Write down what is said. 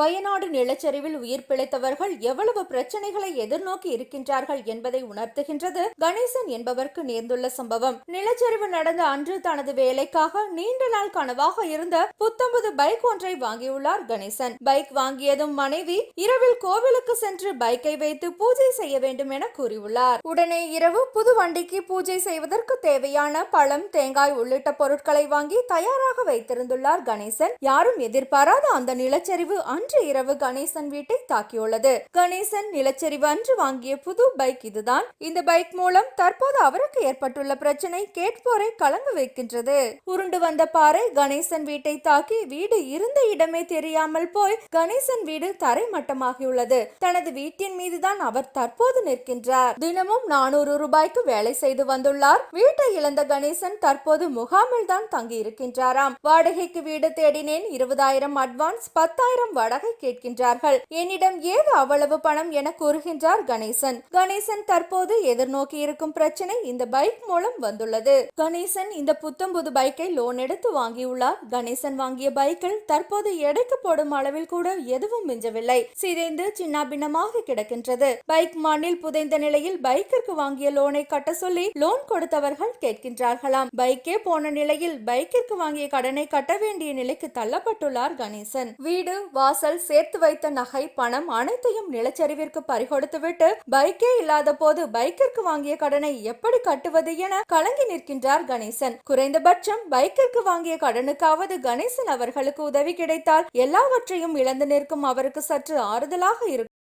வயநாடு நிலச்சரிவில் உயிர் பிழைத்தவர்கள் எவ்வளவு பிரச்சனைகளை எதிர்நோக்கி இருக்கின்றார்கள் என்பதை உணர்த்துகின்றது கணேசன் என்பவருக்கு நேர்ந்துள்ள சம்பவம். நிலச்சரிவு நடந்த அன்று தனது வேலைக்காக நீண்ட நாள் கனவாக இருந்த புத்தம்பது பைக் ஒன்றை வாங்கியுள்ளார் கணேசன். பைக் வாங்கியதும் மனைவி இரவில் கோவிலுக்கு சென்று பைக்கை வைத்து பூஜை செய்ய வேண்டும் என கூறியுள்ளார். உடனே இரவு புது வண்டிக்கு பூஜை செய்வதற்கு தேவையான பழம் தேங்காய் உள்ளிட்ட பொருட்களை வாங்கி தயாராக வைத்திருந்துள்ளார் கணேசன். யாரும் எதிர்பாராத அந்த நிலச்சரிவு அன்று அன்று இரவு கணேசன் வீட்டை தாக்கியுள்ளது. கணேசன் நிலச்சரிவு அன்று வாங்கிய புது பைக் இதுதான். இந்த பைக் மூலம் தற்போது அவருக்கு ஏற்பட்டுள்ள பிரச்சனை கேட்போரை கலங்க வைக்கின்றது. உருண்டு வந்த பாறை கணேசன் வீட்டை தாக்கி வீடு இருந்த இடமே தெரியாமல் போய் கணேசன் வீடு தரைமட்டமாகியுள்ளது தனது வீட்டின் மீதுதான் அவர் தற்போது நிற்கின்றார். தினமும் நானூறு ரூபாய்க்கு வேலை செய்து வந்துள்ளார். வீட்டை இழந்த கணேசன் தற்போது முகாமில் தான் தங்கி இருக்கின்றாராம் வாடகைக்கு வீடு தேடினேன். இருபதாயிரம் அட்வான்ஸ் பத்தாயிரம் வட வாடகை கேட்கின்றார்கள். என்னிடம் ஏது அவ்வளவு பணம் என கூறுகின்றார் கணேசன். கணேசன் தற்போது எதிர்நோக்கி இருக்கும் பிரச்சனை இந்த பைக் மூலம் வந்துள்ளது. கணேசன் இந்த புத்தம் புது பைக்கை லோன் எடுத்து வாங்கியுள்ளார். கணேசன் வாங்கிய பைக்கில் தற்போது எடைக்கு போடும் அளவில் கூட எதுவும் மிஞ்சவில்லை. சிதைந்து சின்னாபின்னமாக கிடக்கின்றது. பைக் மண்ணில் புதைந்த நிலையில் பைக்கிற்கு வாங்கிய லோனை கட்ட சொல்லி லோன் கொடுத்தவர்கள் கேட்கின்றார்களாம். பைக்கே போன நிலையில் பைக்கிற்கு வாங்கிய கடனை கட்ட வேண்டிய நிலைக்கு தள்ளப்பட்டுள்ளார் கணேசன். வீடு வாச வாசல் சேர்த்து வைத்த நகை பணம் அனைத்தையும் நிலச்சரிவிற்கு பறிகொடுத்துவிட்டு பைக்கே இல்லாத போது பைக்கிற்கு வாங்கிய கடனை எப்படி கட்டுவது என கலங்கி நிற்கின்றார் கணேசன். குறைந்தபட்சம் பைக்கிற்கு வாங்கிய கடனுக்காவது கணேசன் அவர்களுக்கு உதவி கிடைத்தால் எல்லாவற்றையும் இழந்து நிற்கும் அவருக்கு சற்று ஆறுதலாக இருக்கும்.